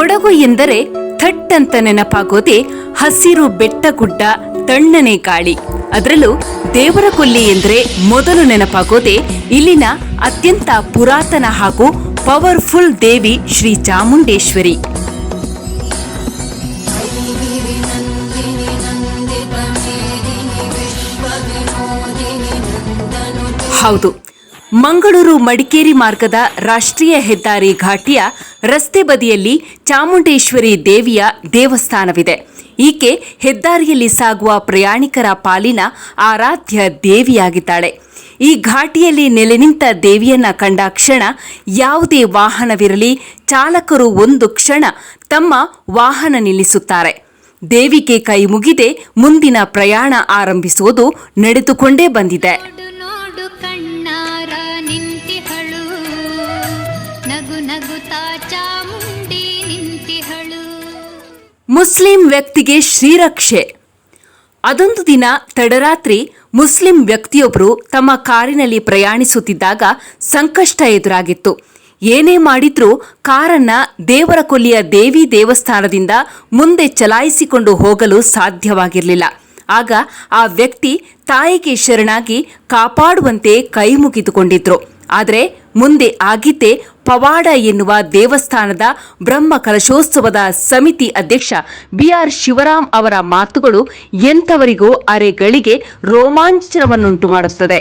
ಕೊಡಗು ಎಂದರೆ ಥಟ್ಟಂತ ನೆನಪಾಗೋದೆ ಹಸಿರು ಬೆಟ್ಟ ಗುಡ್ಡ ತಣ್ಣನೆ ಗಾಳಿ. ಅದರಲ್ಲೂ ದೇವರ ಕೊಲ್ಲಿ ಎಂದರೆ ಮೊದಲು ನೆನಪಾಗೋದೆ ಇಲ್ಲಿನ ಅತ್ಯಂತ ಪುರಾತನ ಹಾಗೂ ಪವರ್ಫುಲ್ ದೇವಿ ಶ್ರೀ ಚಾಮುಂಡೇಶ್ವರಿ. ಹೌದು. ಮಂಗಳೂರು ಮಡಿಕೇರಿ ಮಾರ್ಗದ ರಾಷ್ಟ್ರೀಯ ಹೆದ್ದಾರಿ ಘಾಟಿಯ ರಸ್ತೆ ಬದಿಯಲ್ಲಿ ಚಾಮುಂಡೇಶ್ವರಿ ದೇವಿಯ ದೇವಸ್ಥಾನವಿದೆ. ಈಕೆ ಹೆದ್ದಾರಿಯಲ್ಲಿ ಸಾಗುವ ಪ್ರಯಾಣಿಕರ ಪಾಲಿನ ಆರಾಧ್ಯ ದೇವಿಯಾಗಿದ್ದಾಳೆ. ಈ ಘಾಟಿಯಲ್ಲಿ ನೆಲೆ ನಿಂತ ದೇವಿಯನ್ನ ಕಂಡ ಕ್ಷಣ ಯಾವುದೇ ವಾಹನವಿರಲಿ, ಚಾಲಕರು ಒಂದು ಕ್ಷಣ ತಮ್ಮ ವಾಹನ ನಿಲ್ಲಿಸುತ್ತಾರೆ. ದೇವಿಗೆ ಕೈ ಮುಗಿದೆ, ಮುಂದಿನ ಪ್ರಯಾಣ ಆರಂಭಿಸುವುದು ನಡೆದುಕೊಂಡೇ ಬಂದಿದೆ. ಮುಸ್ಲಿಂ ವ್ಯಕ್ತಿಗೆ ಶ್ರೀರಕ್ಷೆ. ಅದೊಂದು ದಿನ ತಡರಾತ್ರಿ ಮುಸ್ಲಿಂ ವ್ಯಕ್ತಿಯೊಬ್ಬರು ತಮ್ಮ ಕಾರಿನಲ್ಲಿ ಪ್ರಯಾಣಿಸುತ್ತಿದ್ದಾಗ ಸಂಕಷ್ಟ ಎದುರಾಗಿತ್ತು. ಏನೇ ಮಾಡಿದ್ರೂ ಕಾರನ್ನ ದೇವರ ಕೊಲ್ಲಿಯ ದೇವಿ ದೇವಸ್ಥಾನದಿಂದ ಮುಂದೆ ಚಲಾಯಿಸಿಕೊಂಡು ಹೋಗಲು ಸಾಧ್ಯವಾಗಿರಲಿಲ್ಲ. ಆಗ ಆ ವ್ಯಕ್ತಿ ತಾಯಿಗೆ ಶರಣಾಗಿ ಕಾಪಾಡುವಂತೆ ಕೈ ಮುಗಿದುಕೊಂಡಿದ್ರು. ಆದರೆ ಮುಂದೆ ಆಗಿದ್ದೇ ಪವಾಡ ಎನ್ನುವ ದೇವಸ್ಥಾನದ ಬ್ರಹ್ಮ ಕಲಶೋತ್ಸವದ ಸಮಿತಿ ಅಧ್ಯಕ್ಷ ಬಿಆರ್ ಶಿವರಾಮ್ ಅವರ ಮಾತುಗಳು ಎಂಥವರಿಗೂ ಅರೆಗಳಿಗೆ ರೋಮಾಂಚನವನ್ನುಂಟು ಮಾಡುತ್ತದೆ.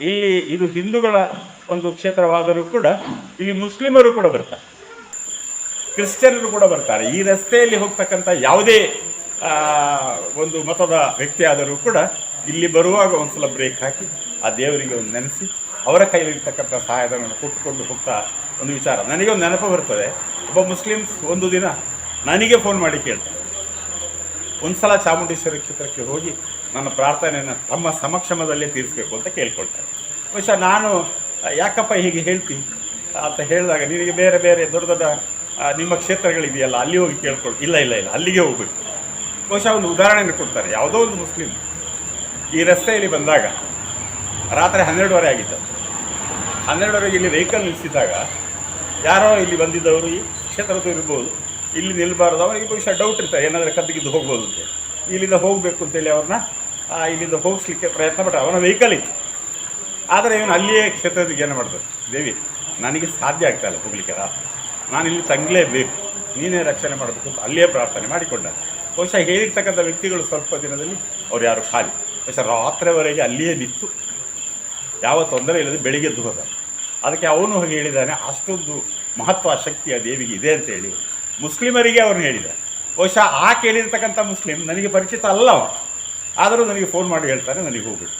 ಈ, ಇದು ಹಿಂದೂಗಳ ಒಂದು ಕ್ಷೇತ್ರವಾದರೂ ಕೂಡ ಈ ಮುಸ್ಲಿಮರು ಕೂಡ ಬರ್ತಾರೆ. ಕ್ರಿಶ್ಚಿಯನರು ಕೂಡ ಬರ್ತಾರೆ. ಈ ರಸ್ತೆಯಲ್ಲಿ ಹೋಗ್ತಕ್ಕಂಥ ಯಾವುದೇ ಒಂದು ಮತದ ವ್ಯಕ್ತಿ ಆದರೂ ಕೂಡ ಇಲ್ಲಿ ಬರುವಾಗ ಒಂದ್ಸಲ ಬ್ರೇಕ್ ಹಾಕಿ ಆ ದೇವರಿಗೆ ಒಂದು ನೆನೆಸಿ ಅವರ ಕೈಲಿರ್ತಕ್ಕಂಥ ಸಹಾಯಧನವನ್ನು ಕೊಟ್ಟುಕೊಂಡು ಹೋಗ್ತಾ ಒಂದು ವಿಚಾರ. ನನಗೆ ಒಂದು ನೆನಪು ಬರ್ತದೆ. ಒಬ್ಬ ಮುಸ್ಲಿಮ್ಸ್ ಒಂದು ದಿನ ನನಗೆ ಫೋನ್ ಮಾಡಿ ಕೇಳ್ತಾರೆ ಒಂದ್ಸಲ ಚಾಮುಂಡೇಶ್ವರಿ ಕ್ಷೇತ್ರಕ್ಕೆ ಹೋಗಿ ನನ್ನ ಪ್ರಾರ್ಥನೆಯನ್ನು ತಮ್ಮ ಸಮಕ್ಷಮದಲ್ಲೇ ತೀರಿಸಬೇಕು ಅಂತ ಕೇಳ್ಕೊಳ್ತಾರೆ ಬಹುಶಃ ನಾನು ಯಾಕಪ್ಪ ಹೀಗೆ ಹೇಳ್ತಿ? ಅಂತ ಹೇಳಿದಾಗ, ನಿನಗೆ ಬೇರೆ ಬೇರೆ ದೊಡ್ಡ ದೊಡ್ಡ ನಿಮ್ಮ ಕ್ಷೇತ್ರಗಳಿದೆಯಲ್ಲ, ಅಲ್ಲಿ ಹೋಗಿ ಕೇಳ್ಕೊಳ್, ಇಲ್ಲ ಇಲ್ಲ ಇಲ್ಲ, ಅಲ್ಲಿಗೆ ಹೋಗ್ಬೇಕು. ಬಹುಶಃ ಒಂದು ಉದಾಹರಣೆಯನ್ನು ಕೊಡ್ತಾರೆ. ಯಾವುದೋ ಒಂದು ಮುಸ್ಲಿಂ ಈ ರಸ್ತೆಯಲ್ಲಿ ಬಂದಾಗ ರಾತ್ರಿ ಹನ್ನೆರಡುವರೆ ಆಗಿತ್ತು. ಹನ್ನೆರಡುವರೆಗೆ ಇಲ್ಲಿ ವೆಹಿಕಲ್ ನಿಲ್ಲಿಸಿದಾಗ ಯಾರೋ ಇಲ್ಲಿ ಬಂದಿದ್ದವರು, ಈ ಕ್ಷೇತ್ರದ್ದು ಇರ್ಬೋದು, ಇಲ್ಲಿ ನಿಲ್ಲಬಾರ್ದು ಅವರಿಗೆ ಬಹುಶಃ ಡೌಟ್ ಇರ್ತದೆ ಏನಾದರೂ ಕದ್ದಿಗಿದ್ದು ಹೋಗ್ಬೋದು ಅಂತ. ಇಲ್ಲಿಂದ ಹೋಗಬೇಕು ಅಂತೇಳಿ ಅವ್ರನ್ನ ಇಲ್ಲಿಂದ ಹೋಗಿಸ್ಲಿಕ್ಕೆ ಪ್ರಯತ್ನ ಪಟ್ಟ ಅವನ ವೆಹಿಕಲ್ ಇತ್ತು. ಆದರೆ ಇವನು ಅಲ್ಲಿಯೇ ಕ್ಷೇತ್ರದಿಗೆ ಏನು ಮಾಡ್ತಾರೆ ದೇವಿ, ನನಗೆ ಸಾಧ್ಯ ಆಗ್ತಾ ಇಲ್ಲ ಹೋಗ್ಲಿಕ್ಕೆ ರಾತ್ರಿ. ನಾನು ಇಲ್ಲಿ ತಂಗಲೇಬೇಕು ನೀನೇ ರಕ್ಷಣೆ ಮಾಡಬೇಕು ಅಲ್ಲಿಯೇ ಪ್ರಾರ್ಥನೆ ಮಾಡಿಕೊಂಡ ಬಹುಶಃ ಹೇಳಿರ್ತಕ್ಕಂಥ ವ್ಯಕ್ತಿಗಳು ಸ್ವಲ್ಪ ದಿನದಲ್ಲಿ ಅವ್ರು ಯಾರು ಖಾಲಿ. ಬಹುಶಃ ರಾತ್ರಿವರೆಗೆ ಅಲ್ಲಿಯೇ ನಿಂತು ಯಾವ ತೊಂದರೆ ಇಲ್ಲದೆ ಬೆಳಿಗ್ಗೆ ಎದ್ದು ಹೋದ. ಅದಕ್ಕೆ ಅವನು ಹೋಗಿ ಹೇಳಿದ್ದಾನೆ ಅಷ್ಟೊಂದು ಮಹತ್ವ ಶಕ್ತಿ ಆ ದೇವಿಗೆ ಇದೆ ಅಂತ ಹೇಳಿ. ಮುಸ್ಲಿಮರಿಗೆ ಅವನು ಹೇಳಿದ. ಬಹುಶಃ ಆ ಕೇಳಿರ್ತಕ್ಕಂಥ ಮುಸ್ಲಿಂ ನನಗೆ ಪರಿಚಿತ ಅಲ್ಲ ಅವ ಆದರೂ ನನಗೆ ಫೋನ್ ಮಾಡಿ ಹೇಳ್ತಾನೆ, ನನಗೆ ಹೋಗ್ಬಿಟ್ಟು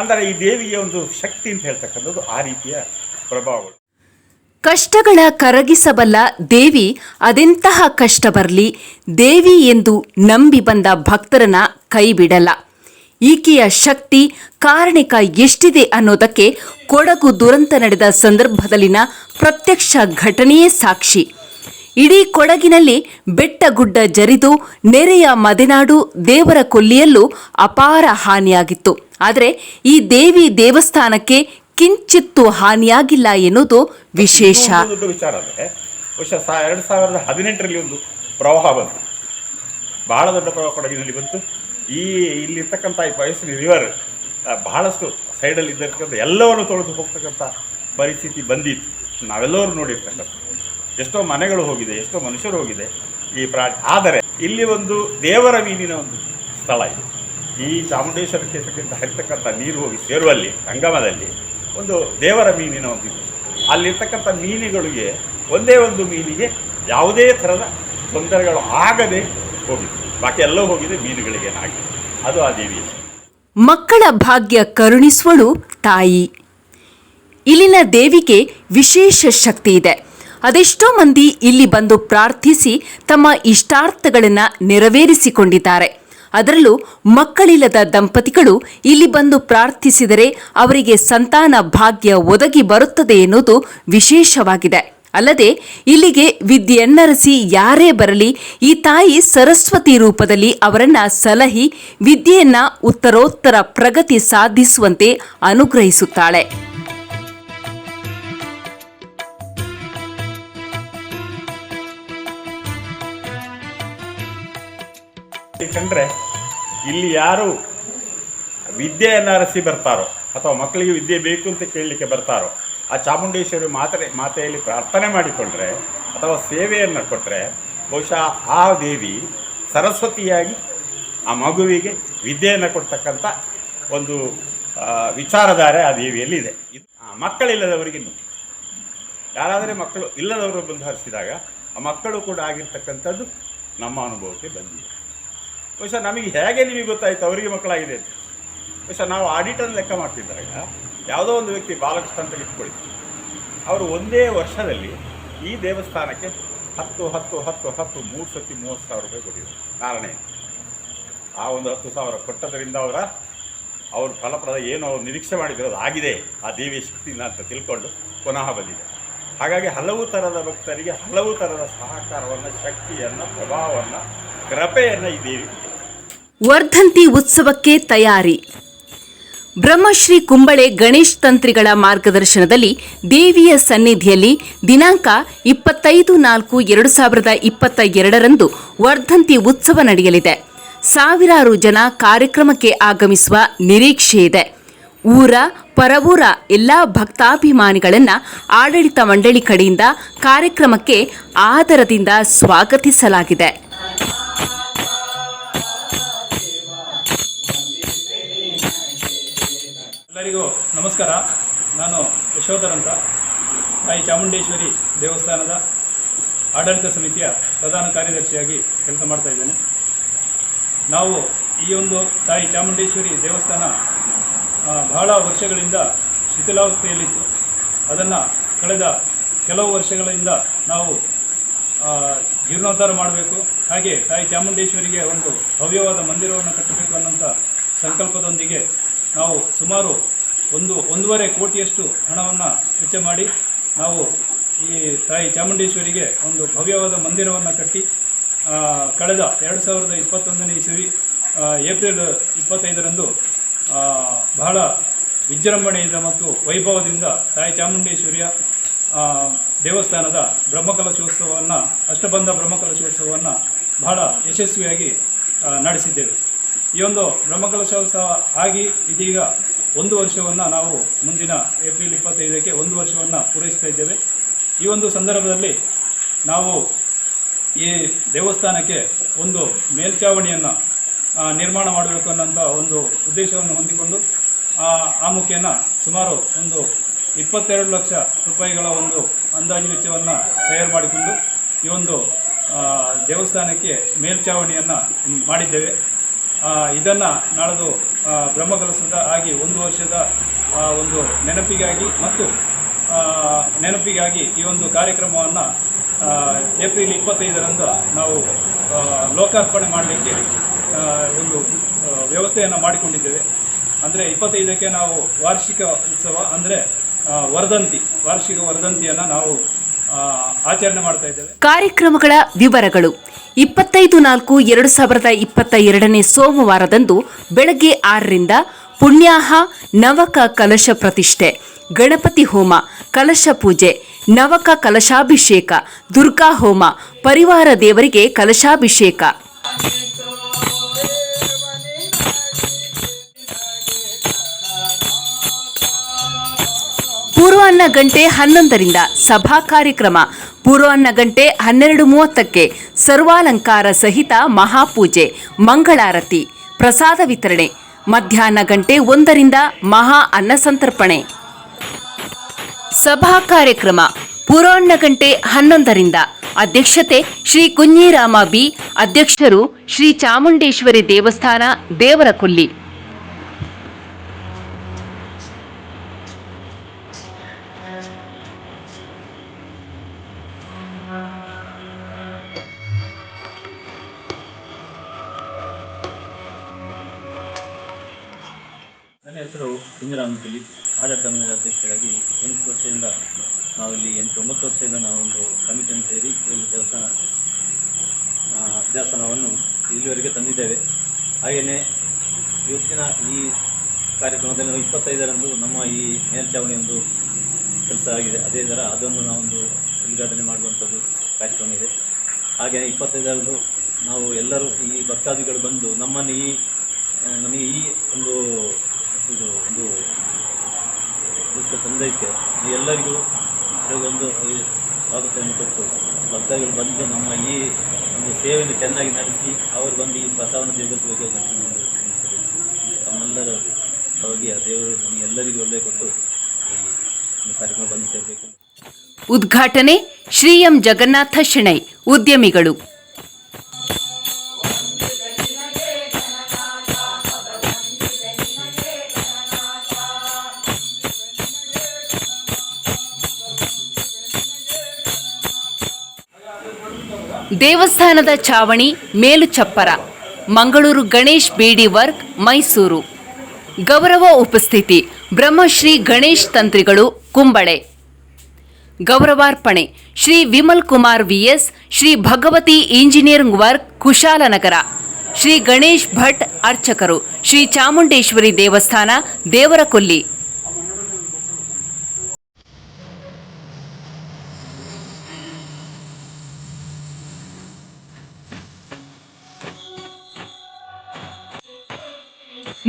ಅಂದರೆ ಈ ದೇವಿಗೆ ಒಂದು ಶಕ್ತಿ ಅಂತ ಹೇಳ್ತಕ್ಕಂಥದ್ದು ಆ ರೀತಿಯ ಪ್ರಭಾವಗಳು ಕಷ್ಟಗಳ ಕರಗಿಸಬಲ್ಲ ದೇವಿ, ಅದೆಂತಹ ಕಷ್ಟ ಬರಲಿ? ದೇವಿ ಎಂದು ನಂಬಿ ಬಂದ ಭಕ್ತರನ್ನ ಕೈ ಬಿಡಲ್ಲ ಈಕೆಯ ಶಕ್ತಿ, ಕಾರಣಿಕ ಎಷ್ಟಿದೆ ಅನ್ನೋದಕ್ಕೆ ಕೊಡಗು ದುರಂತ ನಡೆದ ಸಂದರ್ಭದಲ್ಲಿನ ಪ್ರತ್ಯಕ್ಷ ಘಟನೆಯೇ ಸಾಕ್ಷಿ. ಇಡೀ ಕೊಡಗಿನಲ್ಲಿ ಬೆಟ್ಟಗುಡ್ಡ ಜರಿದು, ನೆರೆಯ ಮದೆನಾಡು ದೇವರ ಕೊಲ್ಲಿಯಲ್ಲೂ ಅಪಾರ ಹಾನಿಯಾಗಿತ್ತು. ಆದರೆ ಈ ದೇವಿ ದೇವಸ್ಥಾನಕ್ಕೆ ಕಿಂಚಿತ್ತೂ ಹಾನಿಯಾಗಿಲ್ಲ ಎನ್ನುವುದು ವಿಶೇಷ. ದೊಡ್ಡ ವಿಚಾರ ಅಂದರೆ ವರ್ಷ ಎರಡು ಸಾವಿರದ ಹದಿನೆಂಟರಲ್ಲಿ ಒಂದು ಪ್ರವಾಹ ಬಂತು. ಬಹಳ ದೊಡ್ಡ ಪ್ರವಾಹ ಕೊಡಗಿನಲ್ಲಿ ಬಂತು. ಈ ಇಲ್ಲಿರ್ತಕ್ಕಂಥ ಈ ವಯಸ್ಸಿನ ರಿವರ್ ಬಹಳಷ್ಟು ಸೈಡಲ್ಲಿ ಇದ್ದಿರ್ತಕ್ಕಂಥ ಎಲ್ಲವನ್ನು ತೊಳೆದು ಹೋಗ್ತಕ್ಕಂಥ ಪರಿಸ್ಥಿತಿ ಬಂದಿತ್ತು. ನಾವೆಲ್ಲರೂ ನೋಡಿರ್ತಕ್ಕಂಥ ಎಷ್ಟೋ ಮನೆಗಳು ಹೋಗಿದೆ, ಎಷ್ಟೋ ಮನುಷ್ಯರು ಹೋಗಿದೆ ಈ ಪ್ರಾ ಆದರೆ, ಇಲ್ಲಿ ಒಂದು ದೇವರ ಮೀನಿನ ಒಂದು ಸ್ಥಳ ಇದೆ. ಈ ಚಾಮುಂಡೇಶ್ವರ ಕ್ಷೇತ್ರಕ್ಕಿಂತ ಹರಿತಕ್ಕಂಥ ನೀರು ಹೋಗಿ ಸೇರುವಲ್ಲಿ, ಸಂಗಮದಲ್ಲಿ ಒಂದು ದೇವರ ಮೀನಿನ ಒಂದು ಅಲ್ಲಿರ್ತಕ್ಕಂಥ ಮೀನುಗಳಿಗೆ ಒಂದೇ ಒಂದು ಮೀನಿಗೆ ಯಾವುದೇ ಥರದ ತೊಂದರೆಗಳು ಆಗದೆ ಹೋಗಿದೆ ಬಾಕಿ ಎಲ್ಲೋ ಹೋಗಿದೆ ಮೀನುಗಳಿಗೇನಾಗಿದೆ ಅದು ಆ ದೇವಿಯ ಮಕ್ಕಳ ಭಾಗ್ಯ ಕರುಣಿಸುವಳು ತಾಯಿ. ಇಲ್ಲಿನ ದೇವಿಗೆ ವಿಶೇಷ ಶಕ್ತಿ ಇದೆ. ಅದೆಷ್ಟೋ ಮಂದಿ ಇಲ್ಲಿ ಬಂದು ಪ್ರಾರ್ಥಿಸಿ ತಮ್ಮ ಇಷ್ಟಾರ್ಥಗಳನ್ನು ನೆರವೇರಿಸಿಕೊಂಡಿದ್ದಾರೆ. ಅದರಲ್ಲೂ ಮಕ್ಕಳಿಲ್ಲದ ದಂಪತಿಗಳು ಇಲ್ಲಿ ಬಂದು ಪ್ರಾರ್ಥಿಸಿದರೆ ಅವರಿಗೆ ಸಂತಾನ ಭಾಗ್ಯ ಒದಗಿ ಬರುತ್ತದೆ ಎನ್ನುವುದು ವಿಶೇಷವಾಗಿದೆ. ಅಲ್ಲದೆ ಇಲ್ಲಿಗೆ ವಿದ್ಯೆಯನ್ನರಸಿ ಯಾರೇ ಬರಲಿ, ಈ ತಾಯಿ ಸರಸ್ವತಿ ರೂಪದಲ್ಲಿ ಅವರನ್ನ ಸಲಹಿ, ವಿದ್ಯೆಯನ್ನ ಉತ್ತರೋತ್ತರ ಪ್ರಗತಿ ಸಾಧಿಸುವಂತೆ ಅನುಗ್ರಹಿಸುತ್ತಾಳೆ. ಕಂಡ್ರೆ ಇಲ್ಲಿ ಯಾರು ವಿದ್ಯೆಯನ್ನು ಅರಸಿ ಬರ್ತಾರೋ ಅಥವಾ ಮಕ್ಕಳಿಗೆ ವಿದ್ಯೆ ಬೇಕು ಅಂತ ಕೇಳಲಿಕ್ಕೆ ಬರ್ತಾರೋ, ಆ ಚಾಮುಂಡೇಶ್ವರಿ ಮಾತ್ರೆ ಮಾತೆಯಲ್ಲಿ ಪ್ರಾರ್ಥನೆ ಮಾಡಿಕೊಂಡ್ರೆ ಅಥವಾ ಸೇವೆಯನ್ನು ಕೊಟ್ಟರೆ ಬಹುಶಃ ಆ ದೇವಿ ಸರಸ್ವತಿಯಾಗಿ ಆ ಮಗುವಿಗೆ ವಿದ್ಯೆಯನ್ನು ಕೊಡ್ತಕ್ಕಂಥ ಒಂದು ವಿಚಾರಧಾರೆ ಆ ದೇವಿಯಲ್ಲಿ ಇದೆ. ಮಕ್ಕಳಿಲ್ಲದವರಿಗಿನ್ನು ಯಾರಾದರೆ ಮಕ್ಕಳು ಇಲ್ಲದವರು ಬಂದು ಹರಿಸಿದಾಗ ಆ ಮಕ್ಕಳು ಕೂಡ ಆಗಿರ್ತಕ್ಕಂಥದ್ದು ನಮ್ಮ ಅನುಭವಕ್ಕೆ ಬಂದಿದೆ. ಬಹುಶಃ ನಮಗೆ ಹೇಗೆ ನಿಮಗೆ ಗೊತ್ತಾಯಿತು ಅವರಿಗೆ ಮಕ್ಕಳಾಗಿದೆ ಅಂತ? ಬಹುಶಃ ನಾವು ಆಡಿಟರ್ ಲೆಕ್ಕ ಮಾಡ್ತಿದ್ದಾಗ ಯಾವುದೋ ಒಂದು ವ್ಯಕ್ತಿ ಬಾಲಕೃಷ್ಣ ಅಂತ ಇಟ್ಕೊಳ್ಳಿ ಅವರು ಒಂದೇ ವರ್ಷದಲ್ಲಿ ಈ ದೇವಸ್ಥಾನಕ್ಕೆ ಹತ್ತು ಹತ್ತು ಹತ್ತು ಹತ್ತು, ಮೂರು ಸತಿ ಮೂವತ್ತು ಸಾವಿರ ರೂಪಾಯಿ ಕೊಟ್ಟಿದ್ದಾರೆ ಕಾರಣ ಆ ಒಂದು ಹತ್ತು ಸಾವಿರ ಕೊಟ್ಟದರಿಂದ ಅವರ, ಅವ್ರ ಫಲಪ್ರದ ಏನು ಅವ್ರು ನಿರೀಕ್ಷೆ ಮಾಡಿದ್ರು ಅದು ಆಗಿದೆ. ಆ ದೇವಿ ಶಕ್ತಿಯಿಂದ ಅಂತ ತಿಳ್ಕೊಂಡು ಪುನಃ ಬಂದಿದೆ. ಹಾಗಾಗಿ ಹಲವು ಥರದ ಭಕ್ತರಿಗೆ ಹಲವು ಥರದ ಸಹಕಾರವನ್ನು, ಶಕ್ತಿಯನ್ನು, ಪ್ರಭಾವವನ್ನು, ಕೃಪೆಯನ್ನು ಈ ದೇವಿ. ವರ್ಧಂತಿ ಉತ್ಸವಕ್ಕೆ ತಯಾರಿ. ಬ್ರಹ್ಮಶ್ರೀ ಕುಂಬಳೆ ಗಣೇಶ್ ತಂತ್ರಿಗಳ ಮಾರ್ಗದರ್ಶನದಲ್ಲಿ ದೇವಿಯ ಸನ್ನಿಧಿಯಲ್ಲಿ ದಿನಾಂಕ ಇಪ್ಪತ್ತೈದು ನಾಲ್ಕು ಎರಡು ಸಾವಿರದ ಇಪ್ಪತ್ತ ಎರಡರಂದು ವರ್ಧಂತಿ ಉತ್ಸವ ನಡೆಯಲಿದೆ. ಸಾವಿರಾರು ಜನ ಕಾರ್ಯಕ್ರಮಕ್ಕೆ ಆಗಮಿಸುವ ನಿರೀಕ್ಷೆ ಇದೆ. ಊರ, ಪರವೂರ ಎಲ್ಲ ಭಕ್ತಾಭಿಮಾನಿಗಳನ್ನು ಆಡಳಿತ ಮಂಡಳಿ ಕಡೆಯಿಂದ ಕಾರ್ಯಕ್ರಮಕ್ಕೆ ಆದರದಿಂದ ಸ್ವಾಗತಿಸಲಾಗಿದೆ. ಎಲ್ಲರಿಗೂ ನಮಸ್ಕಾರ. ನಾನು ಯಶೋಧರ್ ಅಂತ. ತಾಯಿ ಚಾಮುಂಡೇಶ್ವರಿ ದೇವಸ್ಥಾನದ ಆಡಳಿತ ಸಮಿತಿಯ ಪ್ರಧಾನ ಕಾರ್ಯದರ್ಶಿಯಾಗಿ ಕೆಲಸ ಮಾಡ್ತಾ ಇದ್ದೇನೆ. ನಾವು ಈ ಒಂದು ತಾಯಿ ಚಾಮುಂಡೇಶ್ವರಿ ದೇವಸ್ಥಾನ ಬಹಳ ವರ್ಷಗಳಿಂದ ಶಿಥಿಲಾವಸ್ಥೆಯಲ್ಲಿತ್ತು ಅದನ್ನು ಕಳೆದ ಕೆಲವು ವರ್ಷಗಳಿಂದ ನಾವು ಜೀರ್ಣೋದ್ಧಾರ ಮಾಡಬೇಕು. ಹಾಗೆ ತಾಯಿ ಚಾಮುಂಡೇಶ್ವರಿಗೆ ಒಂದು ಭವ್ಯವಾದ ಮಂದಿರವನ್ನು ಕಟ್ಟಬೇಕು ಅನ್ನೋಂಥ ಸಂಕಲ್ಪದೊಂದಿಗೆ ನಾವು ಸುಮಾರು ಒಂದು ಒಂದೂವರೆ ಕೋಟಿಯಷ್ಟು ಹಣವನ್ನು ವೆಚ್ಚ ಮಾಡಿ ನಾವು ಈ ತಾಯಿ ಚಾಮುಂಡೇಶ್ವರಿಗೆ ಒಂದು ಭವ್ಯವಾದ ಮಂದಿರವನ್ನು ಕಟ್ಟಿ ಕಳೆದ ಎರಡು ಸಾವಿರದ ಇಪ್ಪತ್ತೊಂದನೇ ಇಸವಿ ಏಪ್ರಿಲ್ ಇಪ್ಪತ್ತೈದರಂದು ಬಹಳ ವಿಜೃಂಭಣೆಯಿಂದ ಮತ್ತು ವೈಭವದಿಂದ ತಾಯಿ ಚಾಮುಂಡೇಶ್ವರಿಯ ದೇವಸ್ಥಾನದ ಬ್ರಹ್ಮಕಲಶೋತ್ಸವವನ್ನು, ಅಷ್ಟಬಂಧ ಬ್ರಹ್ಮಕಲಶೋತ್ಸವವನ್ನು ಬಹಳ ಯಶಸ್ವಿಯಾಗಿ ನಡೆಸಿದ್ದೇವೆ. ಈ ಒಂದು ಬ್ರಹ್ಮಕಲಶೋತ್ಸವ ಆಗಿ ಇದೀಗ ಒಂದು ವರ್ಷವನ್ನು ನಾವು ಮುಂದಿನ ಏಪ್ರಿಲ್ ಇಪ್ಪತ್ತೈದಕ್ಕೆ ಒಂದು ವರ್ಷವನ್ನು ಪೂರೈಸ್ತಾ ಇದ್ದೇವೆ. ಈ ಒಂದು ಸಂದರ್ಭದಲ್ಲಿ ನಾವು ಈ ದೇವಸ್ಥಾನಕ್ಕೆ ಒಂದು ಮೇಲ್ಛಾವಣಿಯನ್ನು ನಿರ್ಮಾಣ ಮಾಡಬೇಕು ಅನ್ನೋಂಥ ಒಂದು ಉದ್ದೇಶವನ್ನು ಹೊಂದಿಕೊಂಡು, ಆ ಆ ಸುಮಾರು ಒಂದು ಇಪ್ಪತ್ತೆರಡು ಲಕ್ಷ ರೂಪಾಯಿಗಳ ಒಂದು ಅಂದಾಜು ವೆಚ್ಚವನ್ನು ತಯಾರು ಮಾಡಿಕೊಂಡು ಈ ಒಂದು ದೇವಸ್ಥಾನಕ್ಕೆ ಮೇಲ್ಛಾವಣಿಯನ್ನು ಮಾಡಿದ್ದೇವೆ. ಇದನ್ನು ನಾಳದು ಬ್ರಹ್ಮಕಲಸದ ಆಗಿ ಒಂದು ವರ್ಷದ ಒಂದು ನೆನಪಿಗಾಗಿ ಮತ್ತು ನೆನಪಿಗಾಗಿ ಈ ಒಂದು ಕಾರ್ಯಕ್ರಮವನ್ನು ಏಪ್ರಿಲ್ ಇಪ್ಪತ್ತೈದರಂದು ನಾವು ಲೋಕಾರ್ಪಣೆ ಮಾಡಲಿಕ್ಕೆ ಒಂದು ವ್ಯವಸ್ಥೆಯನ್ನು ಮಾಡಿಕೊಂಡಿದ್ದೇವೆ. ಅಂದರೆ ಇಪ್ಪತ್ತೈದಕ್ಕೆ ನಾವು ವಾರ್ಷಿಕ ಉತ್ಸವ, ಅಂದರೆ ವರ್ಧಂತಿ, ವಾರ್ಷಿಕ ವರ್ಧಂತಿಯನ್ನು ನಾವು ಆಚರಣೆ ಮಾಡ್ತಾ ಇದ್ದೇವೆ. ಕಾರ್ಯಕ್ರಮಗಳ ವಿವರಗಳು. ಇಪ್ಪತ್ತೈದು ನಾಲ್ಕು ಎರಡು ಸಾವಿರದ ಇಪ್ಪತ್ತ ಎರಡನೇ ಸೋಮವಾರದಂದು ಬೆಳಗ್ಗೆ ಆರರಿಂದ ಪುಣ್ಯಾಹ ನವಕ ಕಲಶ ಪ್ರತಿಷ್ಠೆ, ಗಣಪತಿ ಹೋಮ, ಕಲಶ ಪೂಜೆ, ನವಕ ಕಲಶಾಭಿಷೇಕ, ದುರ್ಗಾ ಹೋಮ, ಪರಿವಾರ ದೇವರಿಗೆ ಕಲಶಾಭಿಷೇಕ. ಪೂರ್ವಾಹ್ನ ಗಂಟೆ ಹನ್ನೊಂದರಿಂದ ಸಭಾ ಕಾರ್ಯಕ್ರಮ ಪೂರ್ವಾಹ್ನ ಗಂಟೆ ಹನ್ನೆರಡು ಮೂವತ್ತಕ್ಕೆ ಸರ್ವಾಲಂಕಾರ ಸಹಿತ ಮಹಾಪೂಜೆ, ಮಂಗಳಾರತಿ, ಪ್ರಸಾದ ವಿತರಣೆ, ಮಧ್ಯಾಹ್ನ ಗಂಟೆ ಒಂದರಿಂದ ಮಹಾ ಅನ್ನ ಸಂತರ್ಪಣೆ. ಸಭಾ ಕಾರ್ಯಕ್ರಮ ಪೂರ್ವಾನ್ನ ಗಂಟೆ ಹನ್ನೊಂದರಿಂದ. ಅಧ್ಯಕ್ಷತೆ ಶ್ರೀ ಕುಂಜಿರಾಮ ಬಿ, ಅಧ್ಯಕ್ಷರು ಶ್ರೀ ಚಾಮುಂಡೇಶ್ವರಿ ದೇವಸ್ಥಾನ, ದೇವರಕೊಲ್ಲಿ. ಹೆಸರು ಇಂದಿರಾಮ್ ದಿಲೀಪ್. ಆಡಳಿತ ಮಂಡಳಿ ಅಧ್ಯಕ್ಷರಾಗಿ ಎಂಟು ವರ್ಷದಿಂದ ನಾವಿಲ್ಲಿ ಎಂಟು ಒಂಬತ್ತು ವರ್ಷದಿಂದ ನಾವೊಂದು ಕಮಿಟಿಯನ್ನು ಸೇರಿ ಒಂದು ದೇವಸ್ಥಾನ ದೇವಸ್ಥಾನವನ್ನು ಇಲ್ಲಿವರೆಗೆ ತಂದಿದ್ದೇವೆ. ಹಾಗೆಯೇ ಇವತ್ತಿನ ಈ ಕಾರ್ಯಕ್ರಮದಲ್ಲಿ ನಾವು ಇಪ್ಪತ್ತೈದರಂದು ನಮ್ಮ ಈ ಮೇಲ್ಚಾವಣಿ ಒಂದು ಕೆಲಸ ಆಗಿದೆ. ಅದೇ ಥರ ಅದನ್ನು ನಾವೊಂದು ಉದ್ಘಾಟನೆ ಮಾಡುವಂಥದ್ದು ಕಾರ್ಯಕ್ರಮ ಇದೆ. ಹಾಗೆಯೇ ಇಪ್ಪತ್ತೈದರಂದು ನಾವು ಎಲ್ಲರೂ ಈ ಭಕ್ತಾದಿಗಳು ಬಂದು ನಮ್ಮನ್ನು ಈ ನಮಗೆ ಈ ಒಂದು ಇದು ಒಂದು ಇದಕ್ಕೆ ತಂದೈತೆ ಎಲ್ಲರಿಗೂ ಒಂದು ಸ್ವಾಗತವನ್ನು ಕೊಟ್ಟು ಭಕ್ತಾದಿಗಳು ಬಂದು ನಮ್ಮ ಈ ಒಂದು ಸೇವೆಯನ್ನು ಚೆನ್ನಾಗಿ ನಡೆಸಿ ಅವರು ಬಂದು ಈ ಪ್ರಸಾದವನ್ನು ಸ್ವೀಕರಿಸಬೇಕು. ತಮ್ಮೆಲ್ಲರ ಹೋಗಿ ಆ ದೇವರು ನಮಗೆಲ್ಲರಿಗೂ ಒಳ್ಳೆಯ ಕೊಟ್ಟು ಈ ಕಾರ್ಯಕ್ರಮ ಬಂದು ಸೇರಬೇಕು. ಉದ್ಘಾಟನೆ ಶ್ರೀ ಎಂ ಜಗನ್ನಾಥ ಶೆಣೈ ಉದ್ಯಮಿಗಳು. ದೇವಸ್ಥಾನದ ಚಾವಣಿ ಮೇಲು ಚಪ್ಪರ, ಮಂಗಳೂರು ಗಣೇಶ್ ಬೀಡಿ ವರ್ಕ್, ಮೈಸೂರು. ಗೌರವ ಉಪಸ್ಥಿತಿ, ಬ್ರಹ್ಮಶ್ರೀ ಗಣೇಶ್ ತಂತ್ರಿಗಳು, Kumble. ಗೌರವಾರ್ಪಣೆ, Shri Vimal Kumar V S, Shri Bhagavathi engineering work, Kushalanagara. Shri Ganesh Bhat ಅರ್ಚಕರು, ಶ್ರೀ ಚಾಮುಂಡೇಶ್ವರಿ ದೇವಸ್ಥಾನ, ದೇವರಕೊಲ್ಲಿ.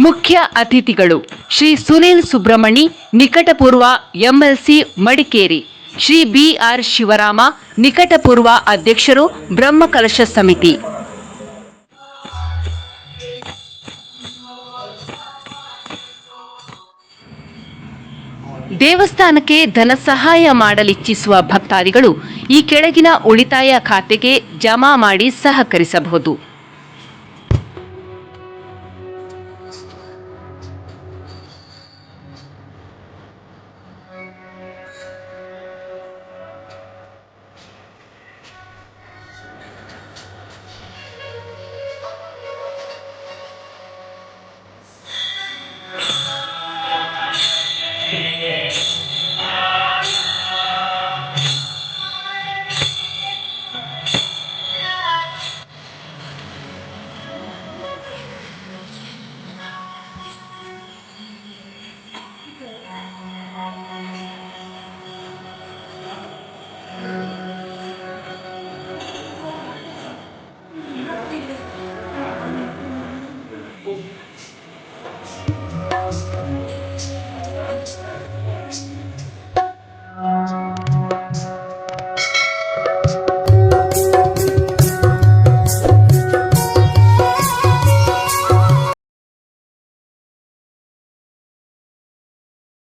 ಮುಖ್ಯ ಅತಿಥಿಗಳು Shri Sunil Subramani, ನಿಕಟಪೂರ್ವ MLC Madikeri, Shri B R Shivarama, ನಿಕಟಪೂರ್ವ ಅಧ್ಯಕ್ಷರು ಬ್ರಹ್ಮಕಲಶ ಸಮಿತಿ. ದೇವಸ್ಥಾನಕ್ಕೆ ಧನ ಸಹಾಯ ಮಾಡಲಿಚ್ಛಿಸುವ ಭಕ್ತಾದಿಗಳು ಈ ಕೆಳಗಿನ ಉಳಿತಾಯ ಖಾತೆಗೆ ಜಮಾ ಮಾಡಿ ಸಹಕರಿಸಬಹುದು.